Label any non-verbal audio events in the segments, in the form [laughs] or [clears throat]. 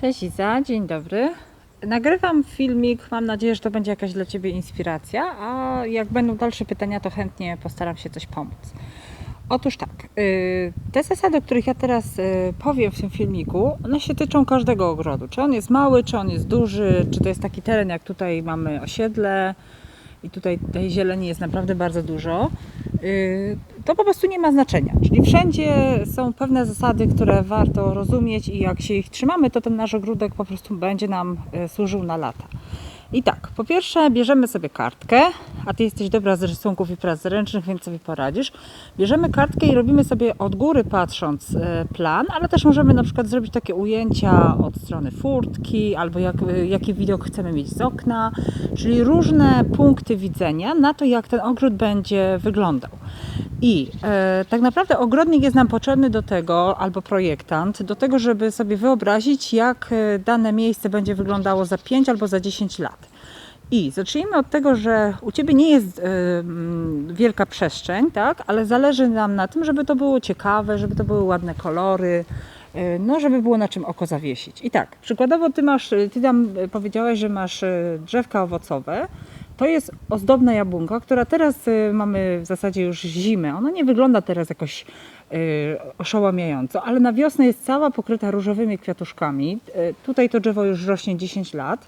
Cześć Iza, dzień dobry. Nagrywam filmik, mam nadzieję, że to będzie jakaś dla Ciebie inspiracja, a jak będą dalsze pytania, to chętnie postaram się coś pomóc. Otóż tak, y, te zasady, o których ja teraz y, powiem w tym filmiku, one się tyczą każdego ogrodu. Czy on jest mały, czy on jest duży, czy to jest taki teren, jak tutaj mamy osiedle i tutaj tej zieleni jest naprawdę bardzo dużo. Y, To po prostu nie ma znaczenia. Czyli wszędzie są pewne zasady, które warto rozumieć i jak się ich trzymamy, to ten nasz ogródek po prostu będzie nam y, służył na lata. I tak, po pierwsze bierzemy sobie kartkę, a Ty jesteś dobra z rysunków i prac ręcznych, więc sobie poradzisz. Bierzemy kartkę i robimy sobie od góry patrząc e, plan, ale też możemy na przykład zrobić takie ujęcia od strony furtki, albo jak, jaki widok chcemy mieć z okna, czyli różne punkty widzenia na to, jak ten ogród będzie wyglądał. I e, tak naprawdę ogrodnik jest nam potrzebny do tego, albo projektant, do tego, żeby sobie wyobrazić, jak e, dane miejsce będzie wyglądało za 5 albo za 10 lat. I zacznijmy od tego, że u Ciebie nie jest mm, wielka przestrzeń, tak? ale zależy nam na tym, żeby to było ciekawe, żeby to były ładne kolory, e, no żeby było na czym oko zawiesić. I tak, przykładowo Ty masz, Ty tam powiedziałaś, że masz drzewka owocowe, to jest ozdobna jabłonka, która teraz y, mamy w zasadzie już zimę. Ona nie wygląda teraz jakoś y, oszałamiająco, ale na wiosnę jest cała pokryta różowymi kwiatuszkami. Y, tutaj to drzewo już rośnie 10 lat.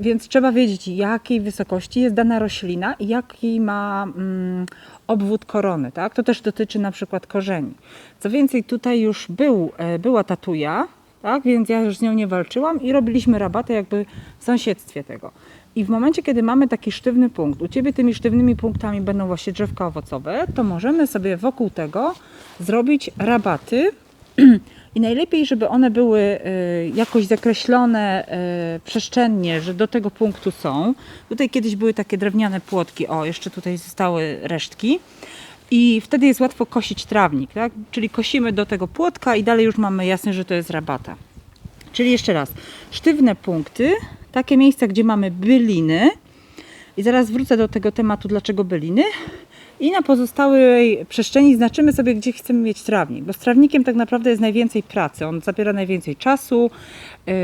Więc trzeba wiedzieć, jakiej wysokości jest dana roślina i jaki ma mm, obwód korony. Tak? To też dotyczy na przykład korzeni. Co więcej, tutaj już był, e, była tatuja, tak? więc ja już z nią nie walczyłam i robiliśmy rabaty jakby w sąsiedztwie tego. I w momencie, kiedy mamy taki sztywny punkt, u Ciebie tymi sztywnymi punktami będą właśnie drzewka owocowe, to możemy sobie wokół tego zrobić rabaty [clears throat] i najlepiej, żeby one były y, jakoś zakreślone y, przestrzennie, że do tego punktu są. Tutaj kiedyś były takie drewniane płotki, o, jeszcze tutaj zostały resztki. I wtedy jest łatwo kosić trawnik, tak? Czyli kosimy do tego płotka i dalej już mamy jasne, że to jest rabata. Czyli jeszcze raz, sztywne punkty, takie miejsca, gdzie mamy byliny. I zaraz wrócę do tego tematu, dlaczego byliny. I na pozostałej przestrzeni znaczymy sobie, gdzie chcemy mieć trawnik. Bo z trawnikiem tak naprawdę jest najwięcej pracy. On zabiera najwięcej czasu. Yy,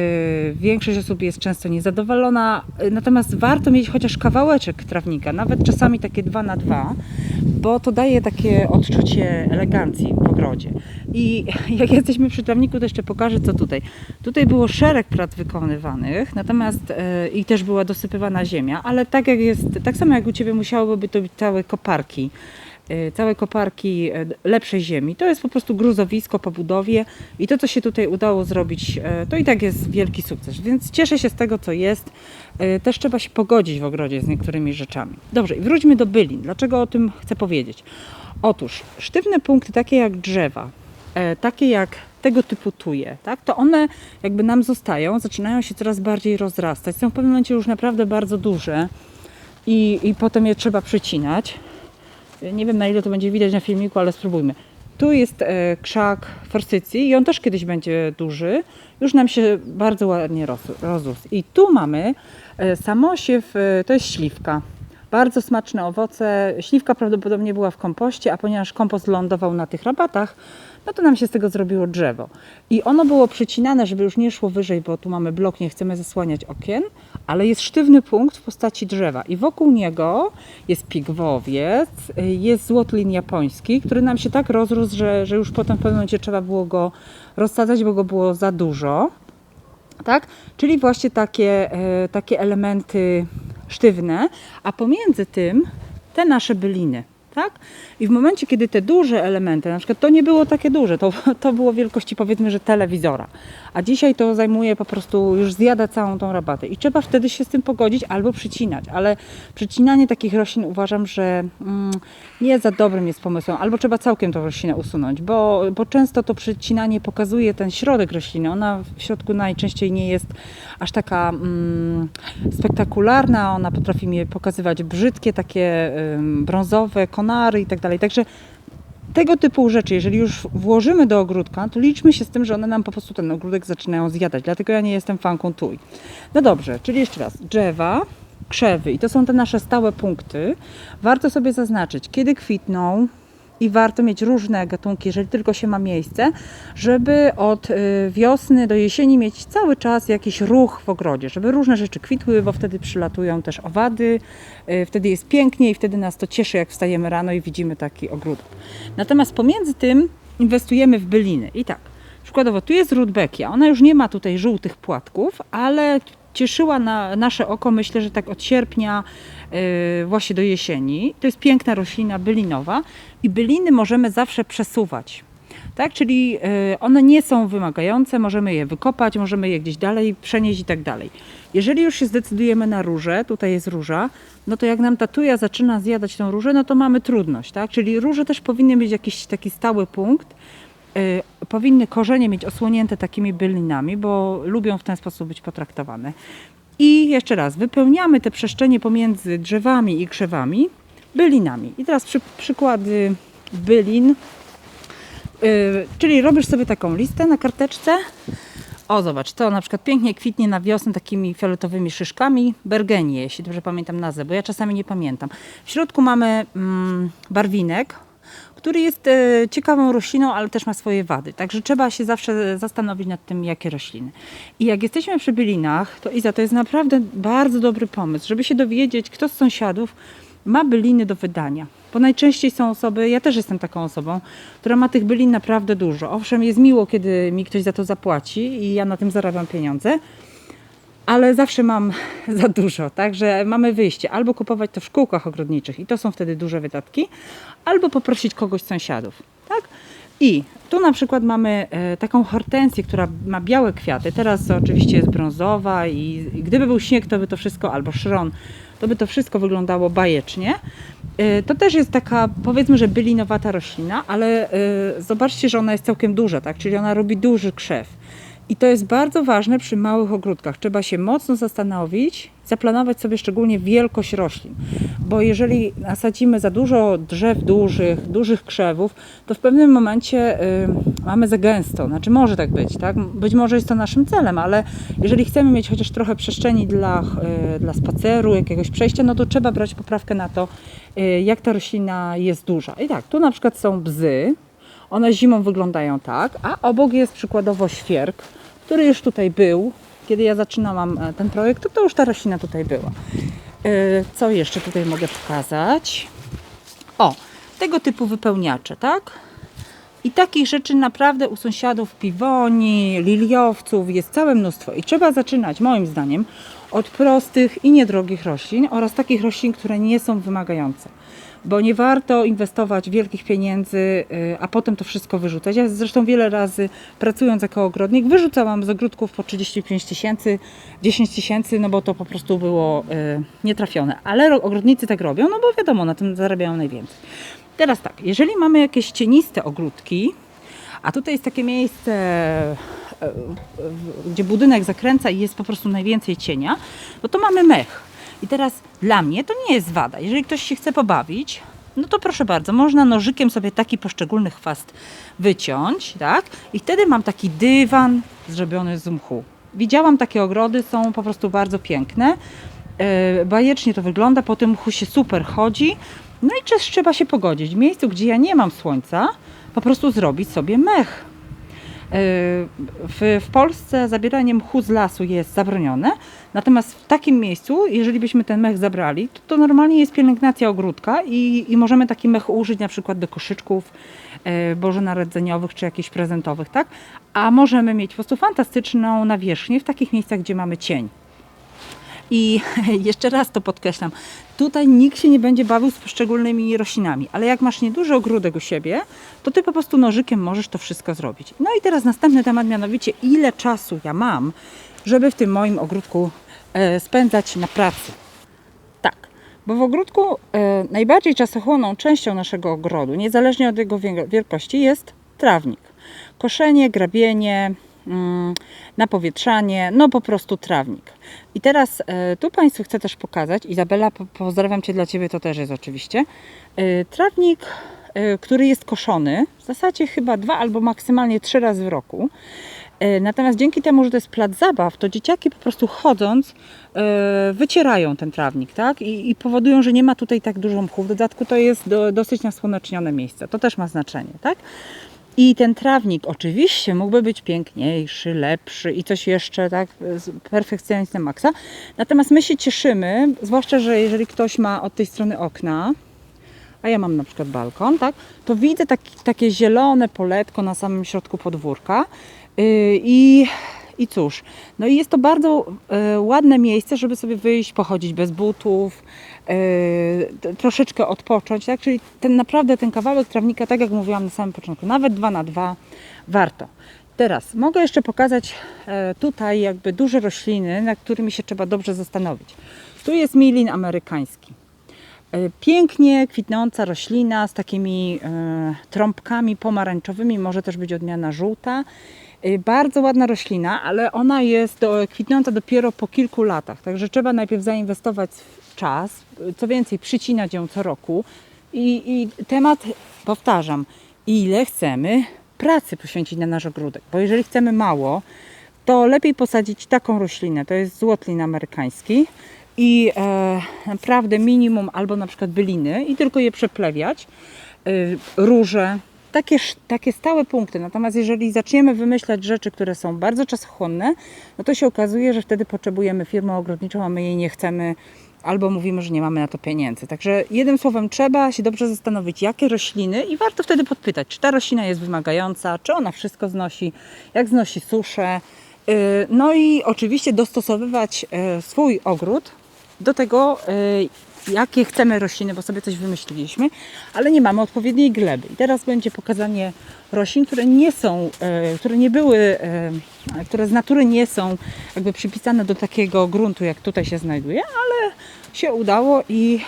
większość osób jest często niezadowolona. Yy, Natomiast warto mieć chociaż kawałeczek trawnika, nawet czasami takie dwa na dwa, bo to daje takie odczucie elegancji w ogrodzie. I jak jesteśmy przy trawniku, to jeszcze pokażę, co tutaj. Tutaj było szereg prac wykonywanych, natomiast yy, i też była dosypywana ziemia, ale tak jak jest, tak samo jak u Ciebie musiałyby to być całe koparki, yy, całe koparki yy, lepszej ziemi. To jest po prostu gruzowisko po budowie i to, co się tutaj udało zrobić, to i tak jest wielki sukces. Więc cieszę się z tego, co jest. Też trzeba się pogodzić w ogrodzie z niektórymi rzeczami. Dobrze, i wróćmy do bylin. Dlaczego o tym chcę powiedzieć? Otóż sztywne punkty, takie jak drzewa, e, takie jak tego typu tuje, tak, to one jakby nam zostają, zaczynają się coraz bardziej rozrastać. Są w pewnym momencie już naprawdę bardzo duże i, i potem je trzeba przycinać. Nie wiem na ile to będzie widać na filmiku, ale spróbujmy. Tu jest e, krzak forsycji i on też kiedyś będzie duży. Już nam się bardzo ładnie roz- rozrósł. I tu mamy e, samosiew, e, to jest śliwka. Bardzo smaczne owoce. Śliwka prawdopodobnie była w kompoście, a ponieważ kompost lądował na tych rabatach, no to nam się z tego zrobiło drzewo. I ono było przycinane, żeby już nie szło wyżej, bo tu mamy blok, nie chcemy zasłaniać okien, ale jest sztywny punkt w postaci drzewa. I wokół niego jest pigwowiec, jest złotlin japoński, który nam się tak rozrósł, że, że już potem w pewnym momencie trzeba było go rozsadzać, bo go było za dużo tak? Czyli właśnie takie, e, takie elementy sztywne, a pomiędzy tym te nasze byliny. Tak? I w momencie, kiedy te duże elementy, na przykład to nie było takie duże, to, [laughs] to było wielkości powiedzmy, że telewizora, a dzisiaj to zajmuje po prostu, już zjada całą tą rabatę. I trzeba wtedy się z tym pogodzić albo przycinać, ale przycinanie takich roślin uważam, że mm, nie za dobrym jest pomysłem, albo trzeba całkiem tą roślinę usunąć, bo, bo często to przycinanie pokazuje ten środek rośliny, ona w środku najczęściej nie jest aż taka mm, spektakularna, ona potrafi mi pokazywać brzydkie, takie ym, brązowe konary i tak dalej, także tego typu rzeczy, jeżeli już włożymy do ogródka, to liczmy się z tym, że one nam po prostu ten ogródek zaczynają zjadać. Dlatego ja nie jestem fanką tuj. No dobrze, czyli jeszcze raz. Drzewa, krzewy i to są te nasze stałe punkty. Warto sobie zaznaczyć, kiedy kwitną, i warto mieć różne gatunki, jeżeli tylko się ma miejsce, żeby od y, wiosny do jesieni mieć cały czas jakiś ruch w ogrodzie, żeby różne rzeczy kwitły, bo wtedy przylatują też owady, y, wtedy jest pięknie i wtedy nas to cieszy, jak wstajemy rano i widzimy taki ogródek. Natomiast pomiędzy tym inwestujemy w byliny. I tak, przykładowo tu jest rudbeckia, ona już nie ma tutaj żółtych płatków, ale cieszyła na nasze oko, myślę, że tak od sierpnia właśnie do jesieni. To jest piękna roślina bylinowa i byliny możemy zawsze przesuwać. Tak, czyli yy, one nie są wymagające, możemy je wykopać, możemy je gdzieś dalej przenieść i tak dalej. Jeżeli już się zdecydujemy na różę, tutaj jest róża, no to jak nam ta tuja zaczyna zjadać tą różę, no to mamy trudność, tak? Czyli róże też powinny mieć jakiś taki stały punkt, y, powinny korzenie mieć osłonięte takimi bylinami, bo lubią w ten sposób być potraktowane. I jeszcze raz, wypełniamy te przestrzenie pomiędzy drzewami i krzewami bylinami. I teraz przy, przykłady bylin. Y, czyli robisz sobie taką listę na karteczce. O, zobacz, to na przykład pięknie kwitnie na wiosnę takimi fioletowymi szyszkami. Bergenie, jeśli dobrze pamiętam nazwę, bo ja czasami nie pamiętam. W środku mamy mm, barwinek, który jest e, ciekawą rośliną, ale też ma swoje wady. Także trzeba się zawsze zastanowić nad tym, jakie rośliny. I jak jesteśmy przy bylinach, to Iza, to jest naprawdę bardzo dobry pomysł, żeby się dowiedzieć, kto z sąsiadów ma byliny do wydania. Bo najczęściej są osoby, ja też jestem taką osobą, która ma tych bylin naprawdę dużo. Owszem, jest miło, kiedy mi ktoś za to zapłaci i ja na tym zarabiam pieniądze, ale zawsze mam [laughs] za dużo, także mamy wyjście. Albo kupować to w szkółkach ogrodniczych i to są wtedy duże wydatki, albo poprosić kogoś z sąsiadów, tak? I tu na przykład mamy e, taką hortensję, która ma białe kwiaty. Teraz oczywiście jest brązowa i, gdyby był śnieg, to by to wszystko, albo szron, to by to wszystko wyglądało bajecznie. E, To też jest taka, powiedzmy, że bylinowata roślina, ale e, zobaczcie, że ona jest całkiem duża, tak? Czyli ona robi duży krzew. I to jest bardzo ważne przy małych ogródkach. Trzeba się mocno zastanowić, zaplanować sobie szczególnie wielkość roślin. Bo jeżeli nasadzimy za dużo drzew dużych, dużych krzewów, to w pewnym momencie y, mamy za gęsto. Znaczy może tak być, tak? Być może jest to naszym celem, ale jeżeli chcemy mieć chociaż trochę przestrzeni dla, y, dla spaceru, jakiegoś przejścia, no to trzeba brać poprawkę na to, y, jak ta roślina jest duża. I tak, tu na przykład są bzy, one zimą wyglądają tak, a obok jest przykładowo świerk, który już tutaj był. Kiedy ja zaczynałam e, ten projekt, to, to już ta roślina tutaj była. E, Co jeszcze tutaj mogę pokazać? O, tego typu wypełniacze, tak? I takich rzeczy naprawdę u sąsiadów piwoni, liliowców jest całe mnóstwo. I trzeba zaczynać, moim zdaniem, od prostych i niedrogich roślin oraz takich roślin, które nie są wymagające. Bo nie warto inwestować wielkich pieniędzy, y, a potem to wszystko wyrzucać. Ja zresztą wiele razy pracując jako ogrodnik wyrzucałam z ogródków po 35 tysięcy, 10 tysięcy, no bo to po prostu było y, nietrafione. Ale ro- ogrodnicy tak robią, no bo wiadomo, na tym zarabiają najwięcej. Teraz tak, jeżeli mamy jakieś cieniste ogródki, a tutaj jest takie miejsce, e, gdzie budynek zakręca i jest po prostu najwięcej cienia, no to mamy mech. I teraz dla mnie to nie jest wada. Jeżeli ktoś się chce pobawić, no to proszę bardzo, można nożykiem sobie taki poszczególny chwast wyciąć, tak? I wtedy mam taki dywan zrobiony z mchu. Widziałam takie ogrody, są po prostu bardzo piękne. E, bajecznie to wygląda, po tym mchu się super chodzi. No i trzeba się pogodzić. W miejscu, gdzie ja nie mam słońca, po prostu zrobić sobie mech. W, w Polsce zabieranie mchu z lasu jest zabronione, natomiast w takim miejscu, jeżeli byśmy ten mech zabrali, to, to normalnie jest pielęgnacja ogródka i, i możemy taki mech użyć na przykład do koszyczków e, bożonarodzeniowych czy jakichś prezentowych, tak? A możemy mieć po prostu fantastyczną nawierzchnię w takich miejscach, gdzie mamy cień. I [laughs] jeszcze raz to podkreślam, tutaj nikt się nie będzie bawił z poszczególnymi roślinami, ale jak masz nieduży ogródek u siebie, to ty po prostu nożykiem możesz to wszystko zrobić. No i teraz następny temat, mianowicie ile czasu ja mam, żeby w tym moim ogródku e, spędzać na pracy. Tak, bo w ogródku e, najbardziej czasochłonną częścią naszego ogrodu, niezależnie od jego wiel- wielkości, jest trawnik. Koszenie, grabienie, napowietrzanie, no po prostu trawnik. I teraz e, tu Państwu chcę też pokazać, Izabela, po, pozdrawiam Cię, dla Ciebie to też jest oczywiście, e, trawnik, e, który jest koszony, w zasadzie chyba dwa albo maksymalnie trzy razy w roku. Natomiast dzięki temu, że to jest plac zabaw, to dzieciaki po prostu chodząc wycierają ten trawnik, tak? I, I powodują, że nie ma tutaj tak dużo mchu. W dodatku to jest do, dosyć nasłonecznione miejsce. To też ma znaczenie, tak? I ten trawnik oczywiście mógłby być piękniejszy, lepszy i coś jeszcze, tak, perfekcjonizm na maksa. Natomiast my się cieszymy, zwłaszcza, że jeżeli ktoś ma od tej strony okna, a ja mam na przykład balkon, tak, to widzę taki, takie zielone poletko na samym środku podwórka yy, i, i cóż, no i jest to bardzo e, ładne miejsce, żeby sobie wyjść, pochodzić bez butów, troszeczkę odpocząć, tak, czyli ten naprawdę ten kawałek trawnika, tak jak mówiłam na samym początku, nawet dwa na dwa warto. Teraz mogę jeszcze pokazać e, tutaj jakby duże rośliny, nad którymi się trzeba dobrze zastanowić. Tu jest milin amerykański. E, Pięknie kwitnąca roślina z takimi e, trąbkami pomarańczowymi, może też być odmiana żółta. E, Bardzo ładna roślina, ale ona jest do, kwitnąca dopiero po kilku latach, także trzeba najpierw zainwestować w czas, co więcej przycinać ją co roku. I, i temat, powtarzam, ile chcemy pracy poświęcić na nasz ogródek, bo jeżeli chcemy mało, to lepiej posadzić taką roślinę, to jest złotlin amerykański i e, naprawdę minimum albo na przykład byliny i tylko je przeplewiać, e, róże, takie, takie stałe punkty. Natomiast jeżeli zaczniemy wymyślać rzeczy, które są bardzo czasochłonne, no to się okazuje, że wtedy potrzebujemy firmę ogrodniczą, a my jej nie chcemy albo mówimy, że nie mamy na to pieniędzy. Także jednym słowem trzeba się dobrze zastanowić, jakie rośliny i warto wtedy podpytać, czy ta roślina jest wymagająca, czy ona wszystko znosi, jak znosi suszę. Yy, No i oczywiście dostosowywać yy, swój ogród do tego, yy, jakie chcemy rośliny, bo sobie coś wymyśliliśmy, ale nie mamy odpowiedniej gleby. I teraz będzie pokazanie roślin, które nie są, yy, które nie były, yy, które z natury nie są jakby przypisane do takiego gruntu, jak tutaj się znajduje, ale się udało i,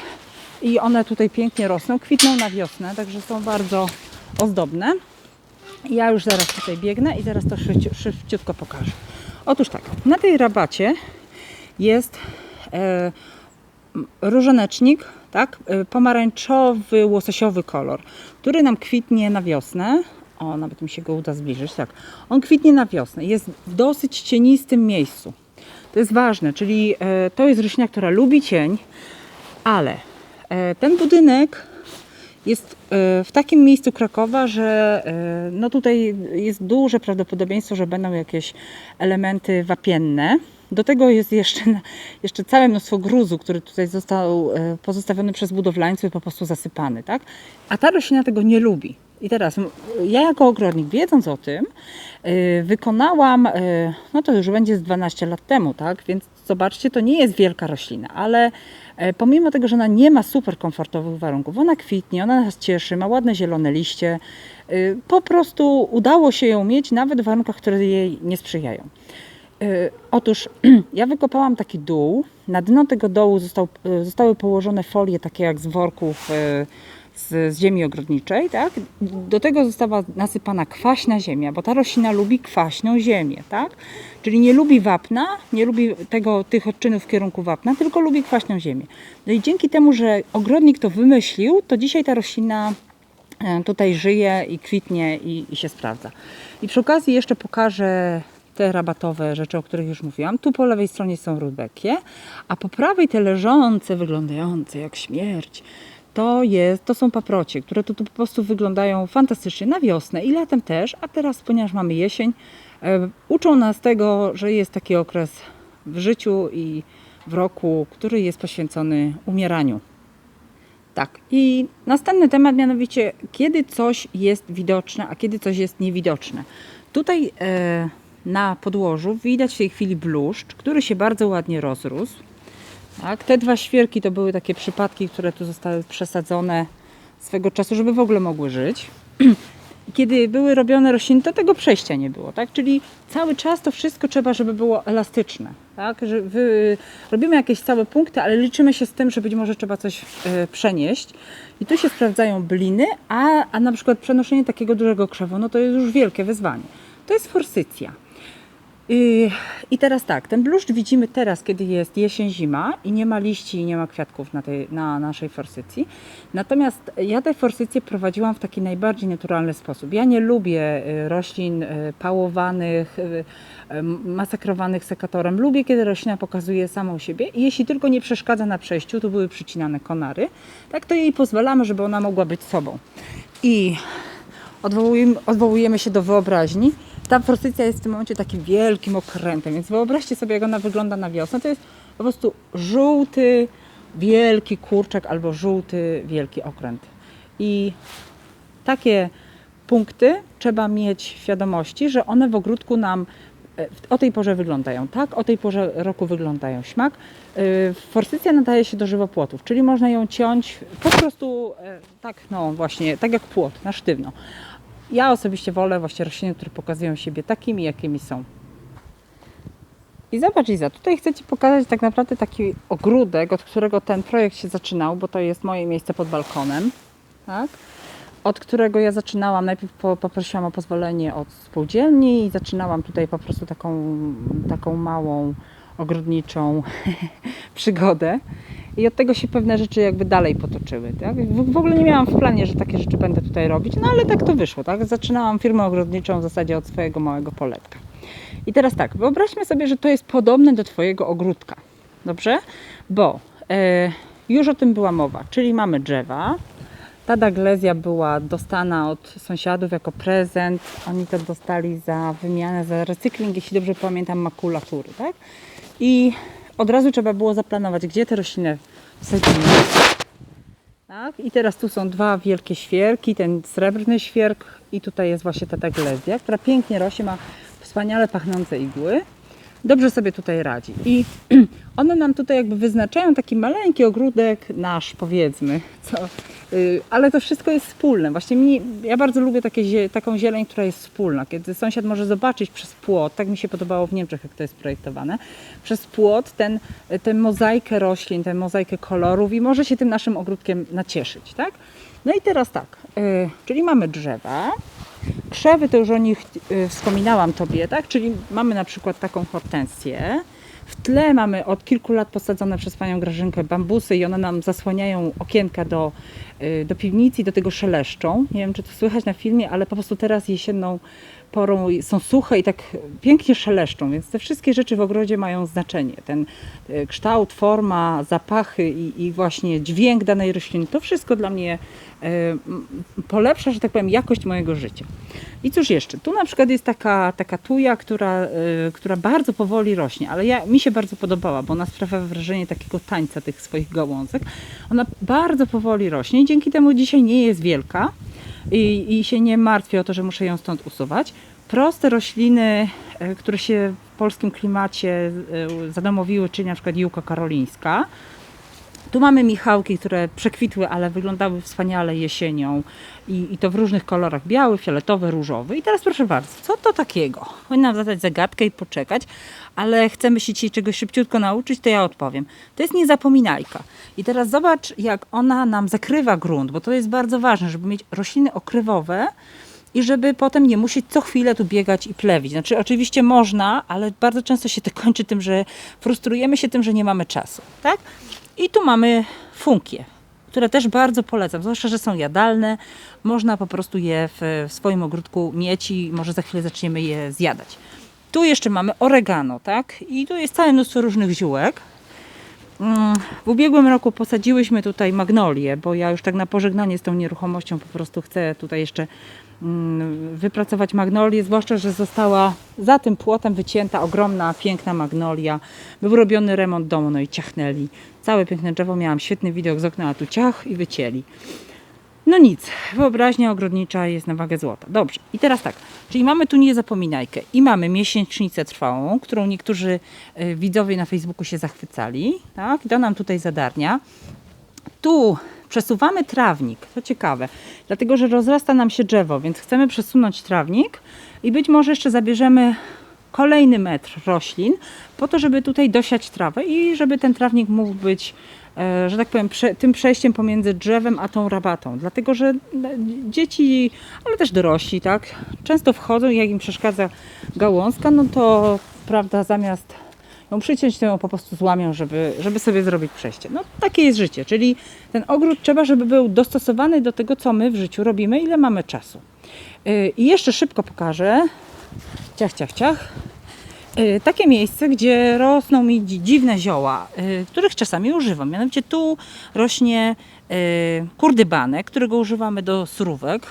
i one tutaj pięknie rosną, kwitną na wiosnę, także są bardzo ozdobne. Ja już zaraz tutaj biegnę i zaraz to szybci- szybciutko pokażę. Otóż tak, na tej rabacie jest e, różanecznik, tak, e, pomarańczowy, łososiowy kolor, który nam kwitnie na wiosnę. O, nawet mi się go uda zbliżyć, tak. On kwitnie na wiosnę, jest w dosyć cienistym miejscu. To jest ważne, czyli e, to jest roślina, która lubi cień, ale e, ten budynek jest e, w takim miejscu Krakowa, że no tutaj jest duże prawdopodobieństwo, że będą jakieś elementy wapienne. Do tego jest jeszcze, jeszcze całe mnóstwo gruzu, który tutaj został e, pozostawiony przez budowlańców i po prostu zasypany. Tak? A ta roślina tego nie lubi. I teraz ja jako ogrodnik, wiedząc o tym, e, wykonałam, e, no to już będzie z 12 lat temu, tak? Więc zobaczcie, to nie jest wielka roślina, ale pomimo tego, że ona nie ma super komfortowych warunków, ona kwitnie, ona nas cieszy, ma ładne zielone liście, po prostu udało się ją mieć nawet w warunkach, które jej nie sprzyjają. E, Otóż [clears throat] ja wykopałam taki dół. Na dno tego dołu został, e, zostały położone folie takie jak z worków e, z, z ziemi ogrodniczej. Tak? Do tego została nasypana kwaśna ziemia, bo ta roślina lubi kwaśną ziemię. Tak? Czyli nie lubi wapna, nie lubi tego, tych odczynów w kierunku wapna, tylko lubi kwaśną ziemię. No i dzięki temu, że ogrodnik to wymyślił, to dzisiaj ta roślina e, tutaj żyje i kwitnie i, i się sprawdza. I przy okazji jeszcze pokażę te rabatowe rzeczy, o których już mówiłam. Tu po lewej stronie są rubekie, a po prawej te leżące, wyglądające jak śmierć, to, jest, to są paprocie, które tu, tu po prostu wyglądają fantastycznie na wiosnę i latem też, a teraz, ponieważ mamy jesień, e, uczą nas tego, że jest taki okres w życiu i w roku, który jest poświęcony umieraniu. Tak. I następny temat, mianowicie, kiedy coś jest widoczne, a kiedy coś jest niewidoczne. Tutaj e, na podłożu widać w tej chwili bluszcz, który się bardzo ładnie rozrósł. Tak. Te dwa świerki to były takie przypadki, które tu zostały przesadzone swego czasu, żeby w ogóle mogły żyć. [clears throat] Kiedy były robione rośliny, to tego przejścia nie było, tak? Czyli cały czas to wszystko trzeba, żeby było elastyczne, tak? Że wy, robimy jakieś stałe punkty, ale liczymy się z tym, że być może trzeba coś e, przenieść. I tu się sprawdzają bliny, a, a na przykład przenoszenie takiego dużego krzewu, no to jest już wielkie wyzwanie. To jest forsycja. I, teraz tak, ten bluszcz widzimy teraz, kiedy jest jesień, zima i nie ma liści i nie ma kwiatków na, tej, na naszej forsycji. Natomiast ja tę forsycję prowadziłam w taki najbardziej naturalny sposób. Ja nie lubię y, roślin y, pałowanych, y, masakrowanych sekatorem. Lubię, kiedy roślina pokazuje samą siebie i jeśli tylko nie przeszkadza na przejściu, tu były przycinane konary, tak to jej pozwalamy, żeby ona mogła być sobą. I odwołujemy, odwołujemy się do wyobraźni. Ta forsycja jest w tym momencie takim wielkim okrętem, więc wyobraźcie sobie, jak ona wygląda na wiosnę. To jest po prostu żółty, wielki kurczak albo żółty, wielki okręt. I takie punkty trzeba mieć świadomości, że one w ogródku nam e, o tej porze wyglądają tak, o tej porze roku wyglądają śmak. Y, Forsycja nadaje się do żywopłotów, czyli można ją ciąć po prostu e, tak, no właśnie, tak jak płot, na sztywno. Ja osobiście wolę właśnie rośliny, które pokazują siebie takimi, jakimi są. I zobacz Iza, tutaj chcę Ci pokazać tak naprawdę taki ogródek, od którego ten projekt się zaczynał, bo to jest moje miejsce pod balkonem, tak? Od którego ja zaczynałam, najpierw po, poprosiłam o pozwolenie od spółdzielni i zaczynałam tutaj po prostu taką, taką małą ogrodniczą [laughs] przygodę. I od tego się pewne rzeczy jakby dalej potoczyły. Tak? W, w ogóle nie miałam w planie, że takie rzeczy będę tutaj robić, no ale tak to wyszło. Tak? Zaczynałam firmę ogrodniczą w zasadzie od swojego małego poletka. I teraz tak, wyobraźmy sobie, że to jest podobne do Twojego ogródka. Dobrze? Bo e, już o tym była mowa, czyli mamy drzewa. Ta daglezja była dostana od sąsiadów jako prezent. Oni to dostali za wymianę, za recykling, jeśli dobrze pamiętam, makulatury, tak? I od razu trzeba było zaplanować, gdzie te rośliny wsadzimy. Tak? I teraz tu są dwa wielkie świerki, ten srebrny świerk i tutaj jest właśnie ta daglezja, która pięknie rośnie, ma wspaniale pachnące igły. Dobrze sobie tutaj radzi. I [clears throat] one nam tutaj jakby wyznaczają taki maleńki ogródek nasz, powiedzmy. Co, y, ale to wszystko jest wspólne. Właśnie mi, ja bardzo lubię takie, taką zieleń, która jest wspólna. Kiedy sąsiad może zobaczyć przez płot, tak mi się podobało w Niemczech, jak to jest projektowane, przez płot ten, tę mozaikę roślin, tę mozaikę kolorów i może się tym naszym ogródkiem nacieszyć, tak? No i teraz tak, y, czyli mamy drzewa, Krzewy to już o nich y, wspominałam Tobie, tak? Czyli mamy na przykład taką hortensję. W tle mamy od kilku lat posadzone przez Panią Grażynkę bambusy i one nam zasłaniają okienka do, y, do piwnicy i do tego szeleszczą. Nie wiem, czy to słychać na filmie, ale po prostu teraz jesienną porą są suche i tak pięknie szeleszczą, więc te wszystkie rzeczy w ogrodzie mają znaczenie. Ten y, kształt, forma, zapachy i, i właśnie dźwięk danej rośliny, to wszystko dla mnie m, polepsza, że tak powiem, jakość mojego życia. I cóż jeszcze? Tu na przykład jest taka, taka tuja, która, y, która bardzo powoli rośnie, ale ja, mi się bardzo podobała, bo ona sprawia wrażenie takiego tańca tych swoich gałązek. Ona bardzo powoli rośnie i dzięki temu dzisiaj nie jest wielka i, i się nie martwię o to, że muszę ją stąd usuwać. Proste rośliny, y, które się w polskim klimacie y, zadomowiły, czyli na przykład juka karolińska, tu mamy Michałki, które przekwitły, ale wyglądały wspaniale jesienią i, i to w różnych kolorach, biały, fioletowy, różowy. I teraz proszę bardzo, co to takiego? Powinnam zadać zagadkę i poczekać, ale chcemy się dzisiaj czegoś szybciutko nauczyć, to ja odpowiem. To jest niezapominajka. I teraz zobacz, jak ona nam zakrywa grunt, bo to jest bardzo ważne, żeby mieć rośliny okrywowe, i żeby potem nie musieć co chwilę tu biegać i plewić. Znaczy, oczywiście można, ale bardzo często się to kończy tym, że frustrujemy się tym, że nie mamy czasu. Tak? I tu mamy funkie, które też bardzo polecam, zwłaszcza, że są jadalne. Można po prostu je w, w swoim ogródku mieć i może za chwilę zaczniemy je zjadać. Tu jeszcze mamy oregano, tak? I tu jest całe mnóstwo różnych ziółek. Mm, W ubiegłym roku posadziłyśmy tutaj magnolię, bo ja już tak na pożegnanie z tą nieruchomością po prostu chcę tutaj jeszcze mm, wypracować magnolię, zwłaszcza, że została za tym płotem wycięta ogromna, piękna magnolia. Był robiony remont domu, no i ciachnęli. Całe piękne drzewo, miałam świetny widok z okna, a tu ciach i wycięli. No nic, wyobraźnia ogrodnicza jest na wagę złota. Dobrze, i teraz tak, czyli mamy tu niezapominajkę i mamy miesięcznicę trwałą, którą niektórzy y, widzowie na Facebooku się zachwycali, tak? I to nam tutaj zadarnia. Tu przesuwamy trawnik, to ciekawe, dlatego że rozrasta nam się drzewo, więc chcemy przesunąć trawnik i być może jeszcze zabierzemy kolejny metr roślin po to, żeby tutaj dosiać trawę i żeby ten trawnik mógł być, e, że tak powiem, tym przejściem pomiędzy drzewem a tą rabatą. Dlatego, że e, dzieci, ale też dorośli, tak, często wchodzą i jak im przeszkadza gałązka, no to prawda, zamiast ją przyciąć, to ją po prostu złamią, żeby, żeby sobie zrobić przejście. No takie jest życie, czyli ten ogród trzeba, żeby był dostosowany do tego, co my w życiu robimy, ile mamy czasu. Yy, I jeszcze szybko pokażę, ciach, ciach, ciach, yy, takie miejsce, gdzie rosną mi dzi- dziwne zioła, yy, których czasami używam. Mianowicie tu rośnie yy, kurdybanek, którego używamy do surówek.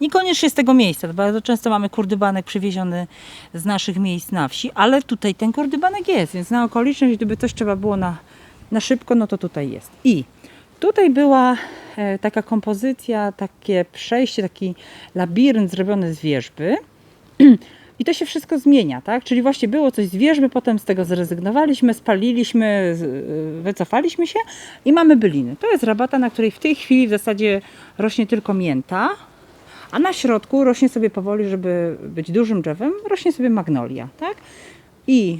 Niekoniecznie z tego miejsca, bardzo często mamy kurdybanek przywieziony z naszych miejsc na wsi, ale tutaj ten kurdybanek jest, więc na okoliczność, gdyby coś trzeba było na, na szybko, no to tutaj jest. I tutaj była e, taka kompozycja, takie przejście, taki labirynt zrobiony z wierzby. [clears throat] I to się wszystko zmienia, tak? Czyli właśnie było coś z wierzby, potem z tego zrezygnowaliśmy, spaliliśmy, y, wycofaliśmy się i mamy byliny. To jest rabata, na której w tej chwili w zasadzie rośnie tylko mięta, a na środku rośnie sobie powoli, żeby być dużym drzewem, rośnie sobie magnolia, tak? I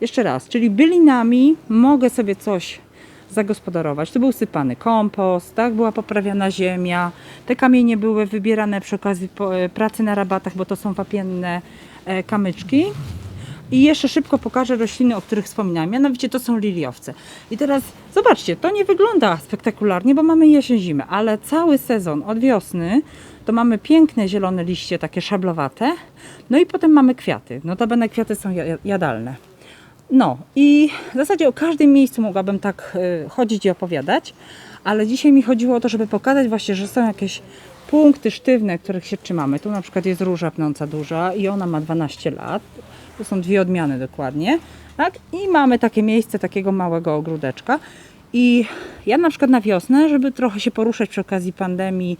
jeszcze raz, czyli bylinami mogę sobie coś zagospodarować. Tu był sypany kompost, tak? była poprawiana ziemia. Te kamienie były wybierane przy okazji e, pracy na rabatach, bo to są wapienne kamyczki. I jeszcze szybko pokażę rośliny, o których wspominałam. Mianowicie to są liliowce. I teraz zobaczcie, to nie wygląda spektakularnie, bo mamy jesień, zimę, ale cały sezon od wiosny to mamy piękne zielone liście, takie szablowate. No i potem mamy kwiaty. Notabene kwiaty są ja- jadalne. No i w zasadzie o każdym miejscu mogłabym tak y, chodzić i opowiadać, ale dzisiaj mi chodziło o to, żeby pokazać właśnie, że są jakieś punkty sztywne, których się trzymamy. Tu na przykład jest róża pnąca duża i ona ma 12 lat. Tu są dwie odmiany dokładnie. Tak? I mamy takie miejsce takiego małego ogródeczka. I ja na przykład na wiosnę, żeby trochę się poruszać przy okazji pandemii,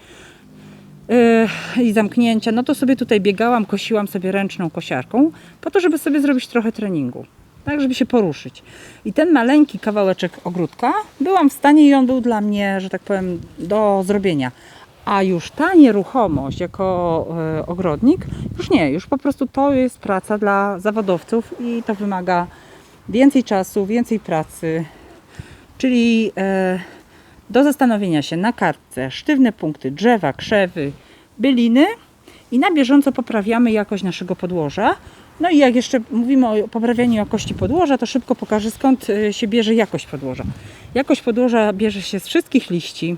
yy, i zamknięcia, no to sobie tutaj biegałam, kosiłam sobie ręczną kosiarką, po to, żeby sobie zrobić trochę treningu, tak, żeby się poruszyć. I ten maleńki kawałeczek ogródka byłam w stanie i on był dla mnie, że tak powiem, do zrobienia. A już ta nieruchomość jako e, ogrodnik, już nie, już po prostu to jest praca dla zawodowców i to wymaga więcej czasu, więcej pracy, czyli e, do zastanowienia się na kartce sztywne punkty drzewa, krzewy, byliny i na bieżąco poprawiamy jakość naszego podłoża. No i jak jeszcze mówimy o poprawianiu jakości podłoża, to szybko pokażę skąd e, się bierze jakość podłoża. Jakość podłoża bierze się z wszystkich liści,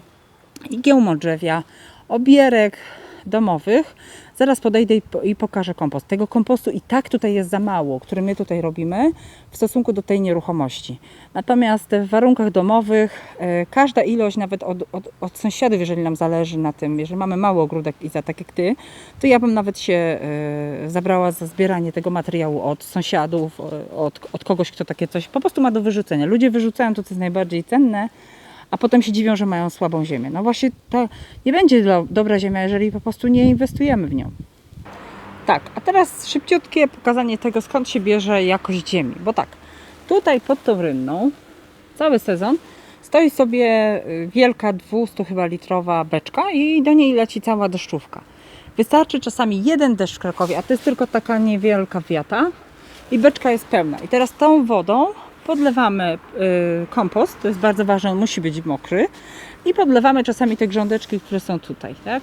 igieł modrzewia, obierek domowych. Zaraz podejdę i, po- i pokażę kompost. Tego kompostu i tak tutaj jest za mało, który my tutaj robimy w stosunku do tej nieruchomości. Natomiast w warunkach domowych e, każda ilość, nawet od, od, od sąsiadów, jeżeli nam zależy na tym, jeżeli mamy mały ogródek i za tak jak ty, to ja bym nawet się e, zabrała za zbieranie tego materiału od sąsiadów, e, od, od kogoś, kto takie coś po prostu ma do wyrzucenia. Ludzie wyrzucają to, co jest najbardziej cenne, a potem się dziwią, że mają słabą ziemię. No właśnie to nie będzie do, dobra ziemia, jeżeli po prostu nie inwestujemy w nią. Tak, a teraz szybciutkie pokazanie tego, skąd się bierze jakość ziemi. Bo tak, tutaj pod tą rynną cały sezon stoi sobie y, wielka 200 chyba litrowa beczka i do niej leci cała deszczówka. Wystarczy czasami jeden deszcz w Krakowie, a to jest tylko taka niewielka wiata i beczka jest pełna. I teraz tą wodą podlewamy y, kompost, to jest bardzo ważne, on musi być mokry i podlewamy czasami te grządeczki, które są tutaj, tak?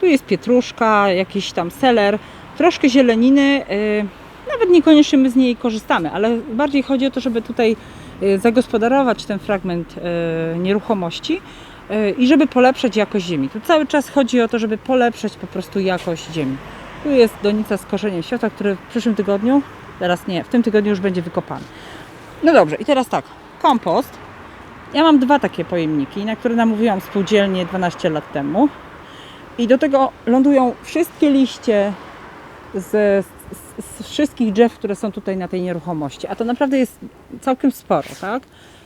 Tu jest pietruszka, jakiś tam seler, troszkę zieleniny. y, Nawet niekoniecznie my z niej korzystamy, ale bardziej chodzi o to, żeby tutaj y, zagospodarować ten fragment nieruchomości i żeby polepszać jakość ziemi. Tu cały czas chodzi o to, żeby polepszać po prostu jakość ziemi. Tu jest donica z korzeniem świata, który w przyszłym tygodniu, teraz nie, w tym tygodniu już będzie wykopany. No dobrze, i teraz tak, kompost. Ja mam dwa takie pojemniki, na które namówiłam spółdzielnie 12 lat temu. I do tego lądują wszystkie liście z, z, z wszystkich drzew, które są tutaj na tej nieruchomości. A to naprawdę jest całkiem sporo, tak?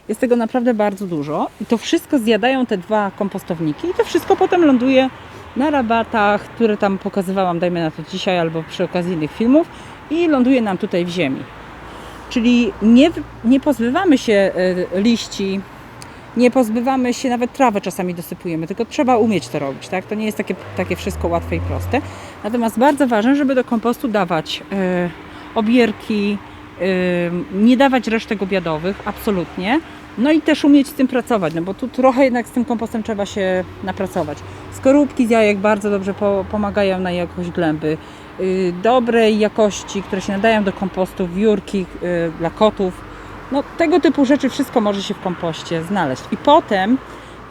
Jest tego naprawdę bardzo dużo. I to wszystko zjadają te dwa kompostowniki. I to wszystko potem ląduje na rabatach, które tam pokazywałam, dajmy na to dzisiaj albo przy okazji innych filmów. I ląduje nam tutaj w ziemi. Czyli nie, nie pozbywamy się e, liści, nie pozbywamy się, nawet trawę czasami dosypujemy, tylko trzeba umieć to robić, tak? To nie jest takie, takie wszystko łatwe i proste. Natomiast bardzo ważne, żeby do kompostu dawać e, obierki, e, nie dawać resztek obiadowych, absolutnie. No i też umieć z tym pracować, no bo tu trochę jednak z tym kompostem trzeba się napracować. Skorupki z jajek bardzo dobrze po, pomagają na jakość glęby. Y, dobrej jakości, które się nadają do kompostu, wiórki y, dla kotów. No, tego typu rzeczy wszystko może się w kompoście znaleźć. I potem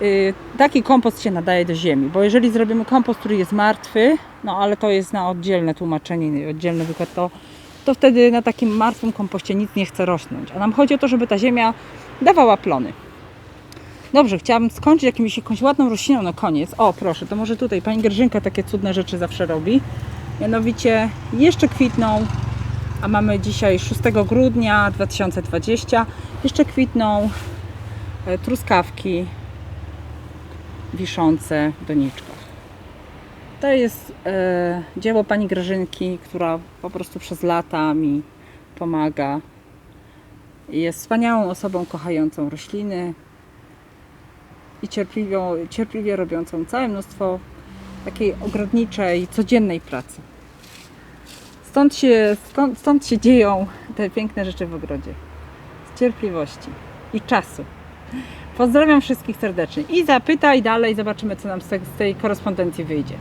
y, taki kompost się nadaje do ziemi, bo jeżeli zrobimy kompost, który jest martwy, no ale to jest na oddzielne tłumaczenie, oddzielny wykład, to, to wtedy na takim martwym kompoście nic nie chce rosnąć. A nam chodzi o to, żeby ta ziemia dawała plony. Dobrze, chciałabym skończyć jakimś, jakąś ładną rośliną na koniec. O, proszę, to może tutaj pani Grażynka takie cudne rzeczy zawsze robi. Mianowicie jeszcze kwitną, a mamy dzisiaj 6 grudnia 2020, jeszcze kwitną e, truskawki wiszące w doniczkach. To jest e, dzieło pani Grażynki, która po prostu przez lata mi pomaga. Jest wspaniałą osobą kochającą rośliny, i cierpliwą, cierpliwie robiącą całe mnóstwo takiej ogrodniczej, codziennej pracy. Stąd się, stąd, stąd się dzieją te piękne rzeczy w ogrodzie. Z cierpliwości i czasu. Pozdrawiam wszystkich serdecznie i zapytaj dalej, zobaczymy co nam z tej, korespondencji wyjdzie.